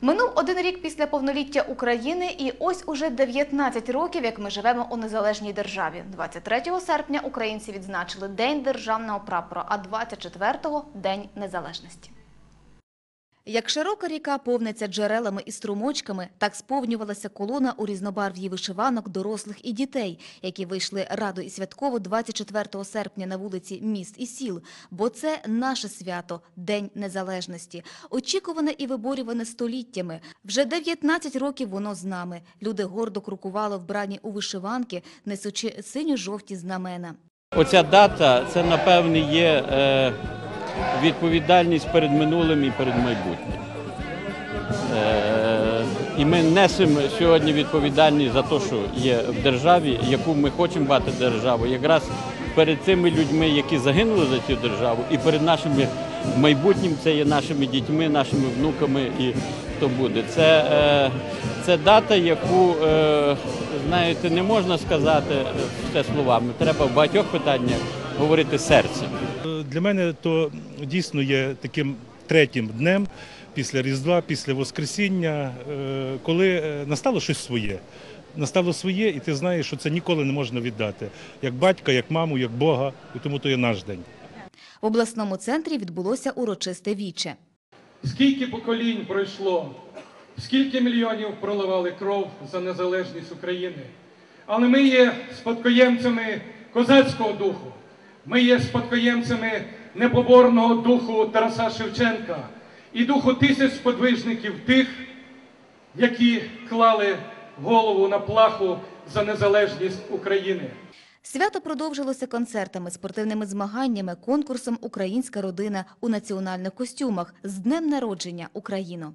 Минув один рік після повноліття України, і ось уже 19 років, як ми живемо у незалежній державі. 23 серпня українці відзначили День державного прапора, а 24-го – День незалежності. Як широка ріка повниться джерелами і струмочками, так сповнювалася колона у різнобарв'ї вишиванок дорослих і дітей, які вийшли радо і святково 24 серпня на вулиці міст і сіл. Бо це наше свято – День Незалежності. Очікуване і виборюване століттями. Вже 19 років воно з нами. Люди гордо крокували вбрані у вишиванки, несучи синьо-жовті знамена. Оця дата це напевне є е, відповідальність перед минулим і перед майбутнім. Е, і ми несемо сьогодні відповідальність за те, що є в державі, яку ми хочемо мати державу, якраз перед цими людьми, які загинули за цю державу, і перед нашими майбутнім, це є нашими дітьми, нашими внуками і хто буде. Це, е, це дата, яку, е, знаєте, не можна сказати все словами. Треба в багатьох питаннях говорити серцем. Для мене то дійсно є таким третім днем після Різдва, після Воскресіння, е, коли е, настало щось своє. Настало своє, і ти знаєш, що це ніколи не можна віддати. Як батька, як маму, як Бога, і тому то є наш день. В обласному центрі відбулося урочисте віче. Скільки поколінь пройшло, скільки мільйонів проливали кров за незалежність України. Але ми є спадкоємцями козацького духу, ми є спадкоємцями непоборного духу Тараса Шевченка і духу тисяч сподвижників тих, які клали голову на плаху за незалежність України. Свято продовжилося концертами, спортивними змаганнями, конкурсом Українська родина у національних костюмах з днем народження Україно.